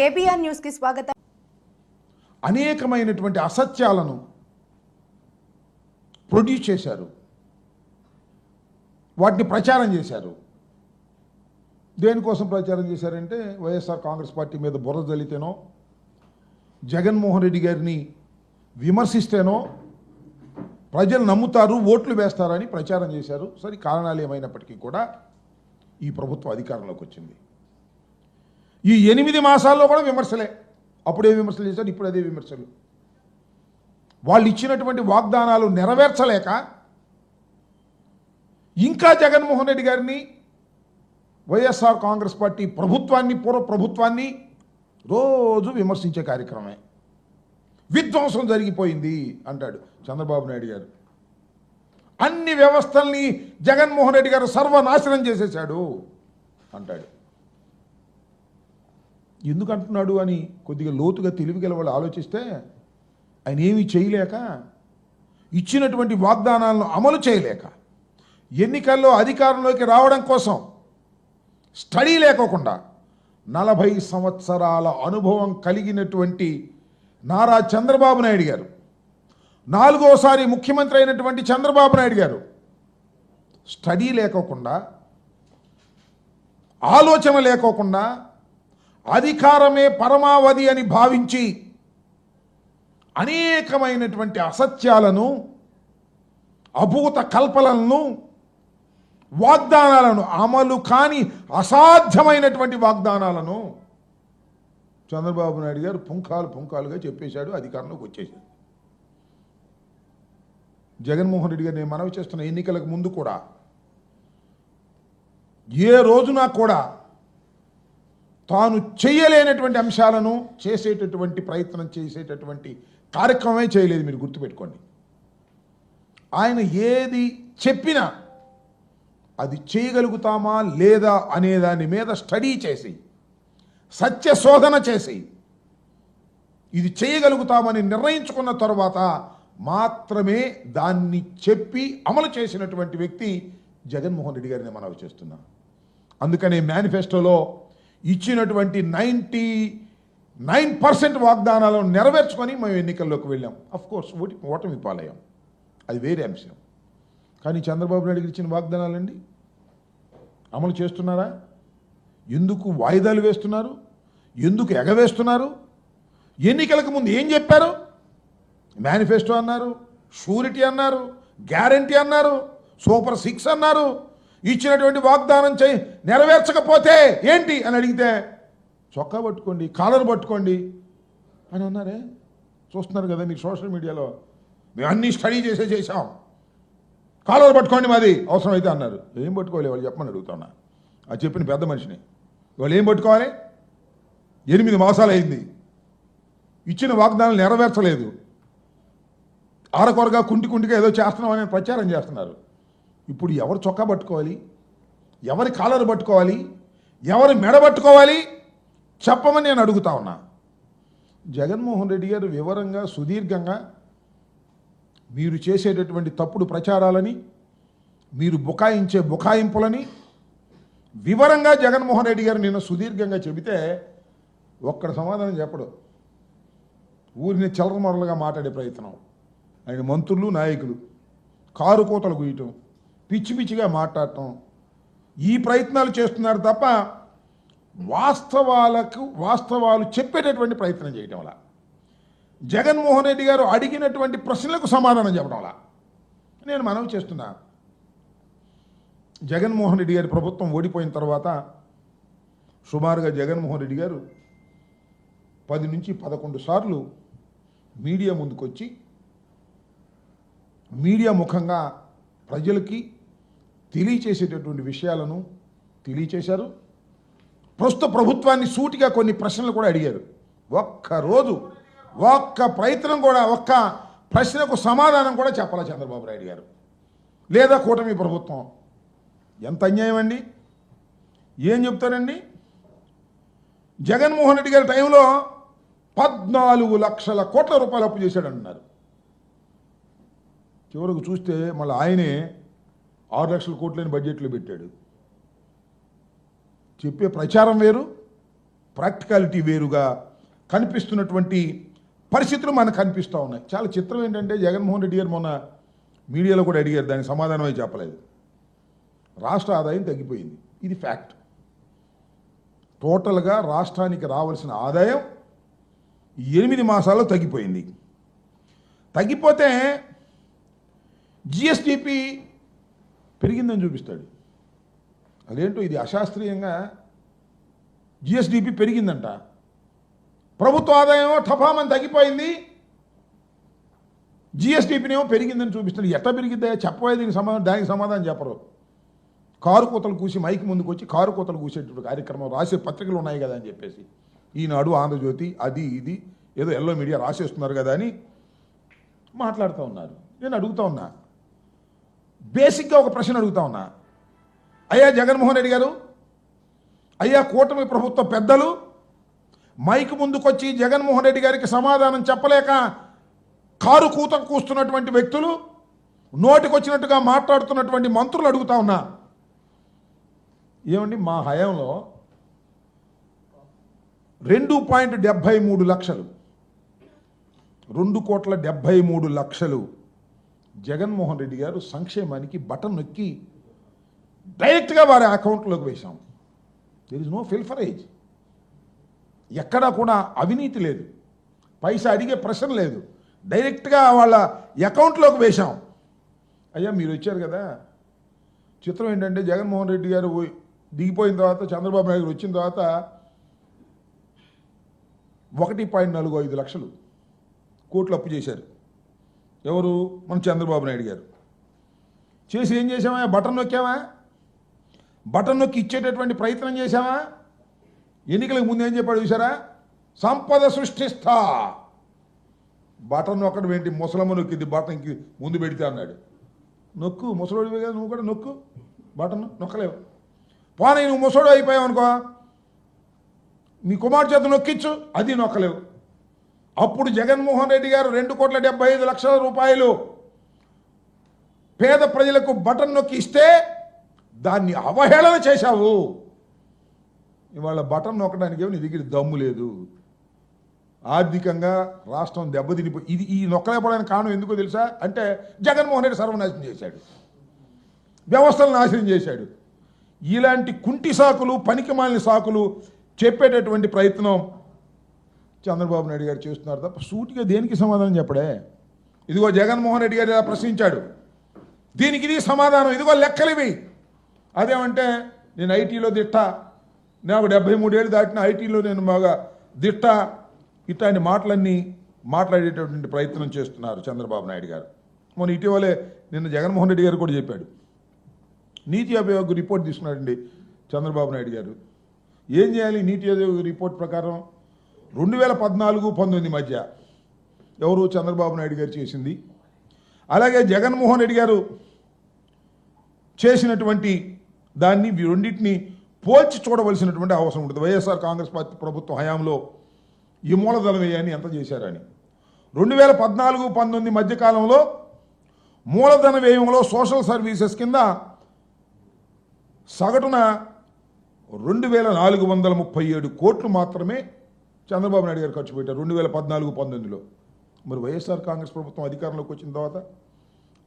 KBR న్యూస్కి స్వాగతం. అనేకమైనటువంటి అసత్యాలను ప్రొడ్యూస్ చేశారు. వాటిని ప్రచారం చేశారు. దేనికోసం ప్రచారం చేశారంటే వైఎస్ఆర్ కాంగ్రెస్ పార్టీ మీద బుర్ర జల్లితేనో జగన్మోహన్ రెడ్డి గారిని విమర్శిస్తేనో ప్రజలు నమ్ముతారు ఓట్లు వేస్తారని ప్రచారం చేశారు. సరే కారణాలు ఏమైనప్పటికీ కూడా ఈ ప్రభుత్వం అధికారంలోకి వచ్చింది. ఈ ఎనిమిది మాసాల్లో కూడా విమర్శలే. అప్పుడే విమర్శలు చేశారు ఇప్పుడు అదే విమర్శలు. వాళ్ళు ఇచ్చినటువంటి వాగ్దానాలు నెరవేర్చలేక ఇంకా జగన్మోహన్ రెడ్డి గారిని వైఎస్ఆర్ కాంగ్రెస్ పార్టీ ప్రభుత్వాన్ని పూర్వ ప్రభుత్వాన్ని రోజు విమర్శించే కార్యక్రమే. విధ్వంసం జరిగిపోయింది అంటాడు చంద్రబాబు నాయుడు గారు. అన్ని వ్యవస్థల్ని జగన్మోహన్ రెడ్డి గారు సర్వనాశనం చేసేశాడు అంటాడు. ఎందుకు అంటున్నాడు అని కొద్దిగా లోతుగా తెలివిగల వాళ్ళు ఆలోచిస్తే ఆయన ఏమీ చేయలేక ఇచ్చినటువంటి వాగ్దానాలను అమలు చేయలేక ఎన్నికల్లో అధికారంలోకి రావడం కోసం స్టడీ లేకోకుండా నలభై సంవత్సరాల అనుభవం కలిగినటువంటి నారా చంద్రబాబు నాయుడు గారు నాలుగోసారి ముఖ్యమంత్రి అయినటువంటి చంద్రబాబు నాయుడు గారు స్టడీ లేకోకుండా ఆలోచన లేకోకుండా అధికారమే పరమావధి అని భావించి అనేకమైనటువంటి అసత్యాలను అభూత కల్పనలను వాగ్దానాలను అమలు కాని అసాధ్యమైనటువంటి వాగ్దానాలను చంద్రబాబు నాయుడు గారు పుంఖాలు పుంఖాలుగా చెప్పేశాడు అధికారంలోకి వచ్చేసాడు జగన్మోహన్ రెడ్డి గారు నేను మనవి చేస్తున్న ఎన్నికలకు ముందు కూడా ఏ రోజున కూడా తాను చేయలేనటువంటి అంశాలను చేసేటటువంటి ప్రయత్నం చేసేటటువంటి కార్యక్రమమే చేయలేదు మీరు గుర్తుపెట్టుకోండి. ఆయన ఏది చెప్పినా అది చేయగలుగుతామా లేదా అనే దాని మీద స్టడీ చేసి సత్య శోధన చేసి ఇది చేయగలుగుతామని నిర్ణయించుకున్న తర్వాత మాత్రమే దాన్ని చెప్పి అమలు చేసినటువంటి వ్యక్తి జగన్మోహన్ రెడ్డి గారిని మనవి చేస్తున్నా. అందుకనే మేనిఫెస్టోలో ఇచ్చినటువంటి నైంటీ నైన్ పర్సెంట్ వాగ్దానాలను నెరవేర్చుకొని మేము ఎన్నికల్లోకి వెళ్ళాం. అఫ్ కోర్స్ ఓటి ఓటమి పాలయ్యాం. అది వేరే అంశం. కానీ చంద్రబాబు నాయుడు ఇచ్చిన వాగ్దానాలండి? అమలు చేస్తున్నారా? ఎందుకు వాయిదాలు వేస్తున్నారు? ఎందుకు ఎగవేస్తున్నారు? ఎన్నికలకు ముందు ఏం చెప్పారు? మేనిఫెస్టో అన్నారు షూరిటీ అన్నారు గ్యారంటీ అన్నారు సూపర్ సిక్స్ అన్నారు ఇచ్చినటువంటి వాగ్దానం చేయి నెరవేర్చకపోతే ఏంటి అని అడిగితే చొక్కా పట్టుకోండి కాలర్ పట్టుకోండి. అని అన్నారే చూస్తున్నారు కదా మీకు సోషల్ మీడియాలో మేము అన్నీ స్టడీ చేసే చేసాం కాలర్ పట్టుకోండి మాది అవసరమైతే అన్నారు. ఏం పట్టుకోవాలి వాళ్ళు చెప్పమని అడుగుతున్నా అది చెప్పిన పెద్ద మనిషిని. వాళ్ళు ఏం పట్టుకోవాలి? ఎనిమిది మాసాలు అయింది. ఇచ్చిన వాగ్దానాలు నెరవేర్చలేదు. ఆరకొరగా కుంటి కుంటిగా ఏదో చేస్తున్నామని ప్రచారం చేస్తున్నారు. ఇప్పుడు ఎవరు చొక్కా పట్టుకోవాలి? ఎవరి కాలర్ పట్టుకోవాలి? ఎవరి మెడ పట్టుకోవాలి? చెప్పమని నేను అడుగుతా ఉన్నా. జగన్మోహన్ రెడ్డి గారు వివరంగా సుదీర్ఘంగా మీరు చేసేటటువంటి తప్పుడు ప్రచారాలని మీరు బుకాయించే బుకాయింపులని వివరంగా జగన్మోహన్ రెడ్డి గారు నిన్న సుదీర్ఘంగా చెబితే ఒక్కడ సమాధానం చెప్పడు. ఊరిని చిల్లరమొరలుగా మాట్లాడే ప్రయత్నం. ఆయన మంత్రులు నాయకులు కారు కోతలు గుయ్యటం పిచ్చి పిచ్చిగా మాట్లాడటం. ఈ ప్రయత్నాలు చేస్తున్నారు తప్ప వాస్తవాలకు వాస్తవాలు చెప్పేటటువంటి ప్రయత్నం చేయటం వల్ల. జగన్మోహన్ రెడ్డి గారు అడిగినటువంటి ప్రశ్నలకు సమాధానం చెప్పడం వల్ల. నేను మనవి చేస్తున్నా. జగన్మోహన్ రెడ్డి గారి ప్రభుత్వం ఓడిపోయిన తర్వాత సుమారుగా జగన్మోహన్ రెడ్డి గారు పది నుంచి పదకొండు సార్లు మీడియా ముందుకొచ్చి మీడియా ముఖంగా ప్రజలకి తెలియచేసేటటువంటి విషయాలను తెలియచేశారు. ప్రస్తుత ప్రభుత్వాన్ని సూటిగా కొన్ని ప్రశ్నలు కూడా అడిగారు. ఒక్కరోజు ఒక్క ప్రయత్నం కూడా ఒక్క ప్రశ్నకు సమాధానం కూడా చెప్పాలి చంద్రబాబు నాయుడు గారు? లేదా కూటమి ప్రభుత్వం? ఎంత అన్యాయం అండి? ఏం చెప్తారండి? జగన్మోహన్ రెడ్డి గారి టైంలో పద్నాలుగు లక్షల కోట్ల రూపాయలు అప్పు చేశాడన్నారు. చివరకు చూస్తే మళ్ళీ ఆయనే ఆరు లక్షల కోట్లని బడ్జెట్లో పెట్టాడు. చెప్పే ప్రచారం వేరు ప్రాక్టికాలిటీ వేరుగా కనిపిస్తున్నటువంటి పరిస్థితులు మనకు కనిపిస్తూ ఉన్నాయి. చాలా చిత్రం ఏంటంటే జగన్మోహన్ రెడ్డి గారు మొన్న మీడియాలో కూడా అడిగారు దానికి సమాధానమే చెప్పలేదు. రాష్ట్ర ఆదాయం తగ్గిపోయింది. ఇది ఫ్యాక్ట్. టోటల్గా రాష్ట్రానికి రావాల్సిన ఆదాయం ఎనిమిది మాసాల్లో తగ్గిపోయింది. తగ్గిపోతే జిఎస్టిపి పెరిగిందని చూపిస్తాడు. అదేంటో ఇది అశాస్త్రీయంగా జిఎస్డిపి పెరిగిందంట. ప్రభుత్వ ఆదాయం టఫామని తగ్గిపోయింది. జిఎస్డిపినేమో పెరిగిందని చూపిస్తాడు. ఎట్లా పెరిగిద్దా చెప్పవే దీనికి సమాధానం? దానికి సమాధానం చెప్పరు. కారు కూతలు కూసి మైకి ముందుకు వచ్చి కారు కూతలు కూసేటువంటి కార్యక్రమం రాసే పత్రికలు ఉన్నాయి కదా అని చెప్పేసి. ఈనాడు ఆంధ్రజ్యోతి అది ఇది ఏదో ఎల్లో మీడియా రాసేస్తున్నారు కదా అని మాట్లాడుతూ ఉన్నారు. నేను అడుగుతా ఉన్నా. బేసిక్గా ఒక ప్రశ్న అడుగుతా ఉన్నా. అయ్యా జగన్మోహన్ రెడ్డి గారు అయ్యా కూటమి ప్రభుత్వ పెద్దలు మైక్ ముందుకొచ్చి జగన్మోహన్ రెడ్డి గారికి సమాధానం చెప్పలేక కారు కూత కూస్తున్నటువంటి వ్యక్తులు నోటికొచ్చినట్టుగా మాట్లాడుతున్నటువంటి మంత్రులు అడుగుతా ఉన్నా. ఏమండి మా హయాంలో రెండు పాయింట్ డెబ్భై మూడు లక్షలు. రెండు కోట్ల డెబ్భై మూడు లక్షలు జగన్మోహన్ రెడ్డి గారు సంక్షేమానికి బటన్ నొక్కి డైరెక్ట్గా వారి అకౌంట్లోకి వేశాం. దెర్ ఇస్ నో ఫిల్ఫరేజ్ ఎక్కడా కూడా అవినీతి లేదు. పైసా అడిగే ప్రశ్న లేదు. డైరెక్ట్గా వాళ్ళ అకౌంట్లోకి వేశాం. అయ్యా మీరు వచ్చారు కదా. చిత్రం ఏంటంటే జగన్మోహన్ రెడ్డి గారు దిగిపోయిన తర్వాత చంద్రబాబు నాయుడు గారు వచ్చిన తర్వాత ఒకటి పాయింట్ నాలుగు ఐదు లక్షలు కోట్లు అప్పు చేశారు. ఎవరు? మన చంద్రబాబు నాయుడు గారు. చేసి ఏం చేసామా బటన్ నొక్కామా బటన్ నొక్కి ఇచ్చేటటువంటి ప్రయత్నం చేశామా ఎన్నికలకు ముందు ఏం చెప్పాడు చూసారా సంపద సృష్టిస్తా. బటన్ నొక్కడం ఏంటి? ముసలమ్మ నొక్కింది బటన్కి ముందు పెడితే అన్నాడు. నొక్కు ముసలోడివి కదా నువ్వు కూడా నొక్కు. బటన్ నొక్కలేవు. పోనీ నువ్వు ముసలోడు అయిపోయావు అనుకో. నీ కుమార్ చేత నొక్కిచ్చు అది నొక్కలేవు. అప్పుడు జగన్మోహన్ రెడ్డి గారు రెండు కోట్ల డెబ్బై ఐదు లక్షల రూపాయలు పేద ప్రజలకు బటన్ నొక్కి ఇస్తే దాన్ని అవహేళన చేశావు. ఇవాళ బటన్ నొక్కడానికి ఏమి నీ దగ్గర దమ్ము లేదు. ఆర్థికంగా రాష్ట్రం దెబ్బతినిపో ఇది ఈ నొక్కలేపడానికి కారణం ఎందుకో తెలుసా? అంటే జగన్మోహన్ రెడ్డి సర్వనాశనం చేశాడు. వ్యవస్థలను నాశనం చేశాడు. ఇలాంటి కుంటి సాకులు పనికిమాలిన సాకులు చెప్పేటటువంటి ప్రయత్నం చంద్రబాబు నాయుడు గారు చేస్తున్నారు తప్ప సూటిగా దేనికి సమాధానం చెప్పడే? ఇదిగో జగన్మోహన్ రెడ్డి గారు ఇలా ప్రశ్నించాడు. దీనికి ఇది సమాధానం ఇదిగో లెక్కలివి అదేమంటే నేను ఐటీలో దిట్ట నాకు డెబ్బై మూడేళ్ళు దాటిన ఐటీలో నేను బాగా దిట్ట ఇట్లాంటి మాటలన్నీ మాట్లాడేటటువంటి ప్రయత్నం చేస్తున్నారు చంద్రబాబు నాయుడు గారు. మొన్న ఇటీవలే నిన్న జగన్మోహన్ రెడ్డి గారు కూడా చెప్పాడు. నీతి ఆయోగ్ రిపోర్ట్ తీసుకున్నాడండి చంద్రబాబు నాయుడు గారు. ఏం చేయాలి? నీతి ఆయోగ్ రిపోర్ట్ ప్రకారం రెండు వేల పద్నాలుగు పంతొమ్మిది మధ్య ఎవరు చంద్రబాబు నాయుడు గారు చేసింది? అలాగే జగన్మోహన్ రెడ్డి గారు చేసినటువంటి దాన్ని రెండింటిని పోల్చి చూడవలసినటువంటి అవసరం ఉంటుంది. వైఎస్ఆర్ కాంగ్రెస్ పార్టీ ప్రభుత్వ హయాంలో ఈ మూలధనం వ్యయాన్ని ఎంత చేశారని. రెండు వేల పద్నాలుగు పంతొమ్మిది మధ్యకాలంలో మూలధన వ్యయంలో సోషల్ సర్వీసెస్ కింద సగటున రెండు వేల నాలుగు వందల ముప్పై ఏడు కోట్లు మాత్రమే చంద్రబాబు నాయుడు గారు ఖర్చు పెట్టారు. రెండు వేల పద్నాలుగు పంతొమ్మిదిలో. మరి వైఎస్ఆర్ కాంగ్రెస్ ప్రభుత్వం అధికారంలోకి వచ్చిన తర్వాత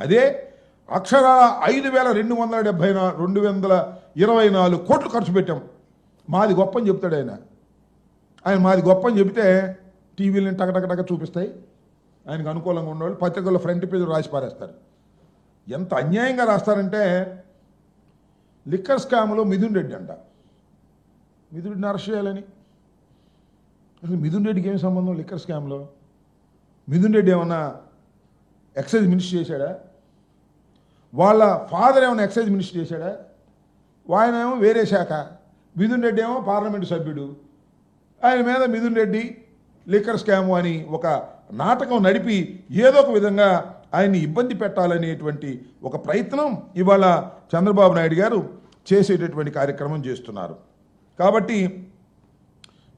అదే అక్షరాల ఐదు వేల రెండు వందల డెబ్బై రెండు వందల ఇరవై నాలుగు కోట్లు ఖర్చు పెట్టాం. మాది గొప్ప అని చెప్తాడు ఆయన. ఆయన మాది గొప్ప అని చెబితే టీవీలను టకటకటక చూపిస్తాయి. ఆయనకు అనుకూలంగా ఉండేవాళ్ళు పత్రికల్లో ఫ్రంట్ పేజ్ రాసి పారేస్తారు. ఎంత అన్యాయంగా రాస్తారంటే లిక్కర్ స్కామ్లో మిథున్ రెడ్డి అంట. మిథుడిని అరెస్ట్ చేయాలని అసలు మిథున్ రెడ్డికి ఏం సంబంధం లిక్కర్ స్కామ్లో? మిథున్ రెడ్డి ఏమన్నా ఎక్సైజ్ మినిస్టర్ చేశాడా? వాళ్ళ ఫాదర్ ఏమైనా ఎక్సైజ్ మినిస్టర్ చేశాడా? ఆయన ఏమో వేరే శాఖ మిథున్ రెడ్డి ఏమో పార్లమెంటు సభ్యుడు. ఆయన మీద మిథున్ రెడ్డి లిక్కర్ స్కామ్ అని ఒక నాటకం నడిపి ఏదో ఒక విధంగా ఆయన్ని ఇబ్బంది పెట్టాలనేటువంటి ఒక ప్రయత్నం ఇవాళ చంద్రబాబు నాయుడు గారు చేసేటటువంటి కార్యక్రమం చేస్తున్నారు. కాబట్టి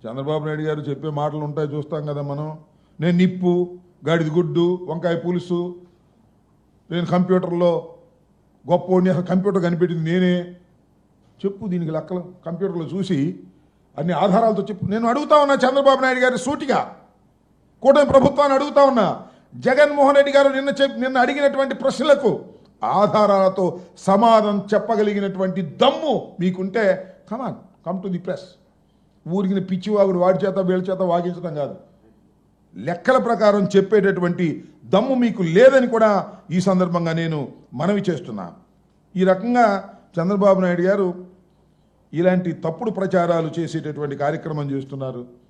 చంద్రబాబు నాయుడు గారు చెప్పే మాటలు ఉంటాయి చూస్తాం కదా మనం. నేను నిప్పు గాడిద గుడ్డు వంకాయ పులుసు నేను కంప్యూటర్లో గొప్ప కంప్యూటర్ కనిపెట్టింది నేనే. చెప్పు దీనికి లెక్కలు కంప్యూటర్లో చూసి అన్ని ఆధారాలతో చెప్పు. నేను అడుగుతా ఉన్నా చంద్రబాబు నాయుడు గారి సూటిగా. కూటమి ప్రభుత్వాన్ని అడుగుతా ఉన్నా. జగన్మోహన్ రెడ్డి గారు నిన్న చెప్ నిన్న అడిగినటువంటి ప్రశ్నలకు ఆధారాలతో సమాధానం చెప్పగలిగినటువంటి దమ్ము మీకుంటే come on come to the press ఊరికిన పిచ్చివాగుడు వాడి చేత వీళ్ళ చేత వాగించడం కాదు. లెక్కల ప్రకారం చెప్పేటటువంటి దమ్ము మీకు లేదని కూడా ఈ సందర్భంగా నేను మనవి చేస్తున్నా. ఈ రకంగా చంద్రబాబు నాయుడు గారు ఇలాంటి తప్పుడు ప్రచారాలు చేసేటటువంటి కార్యక్రమం చేస్తున్నారు.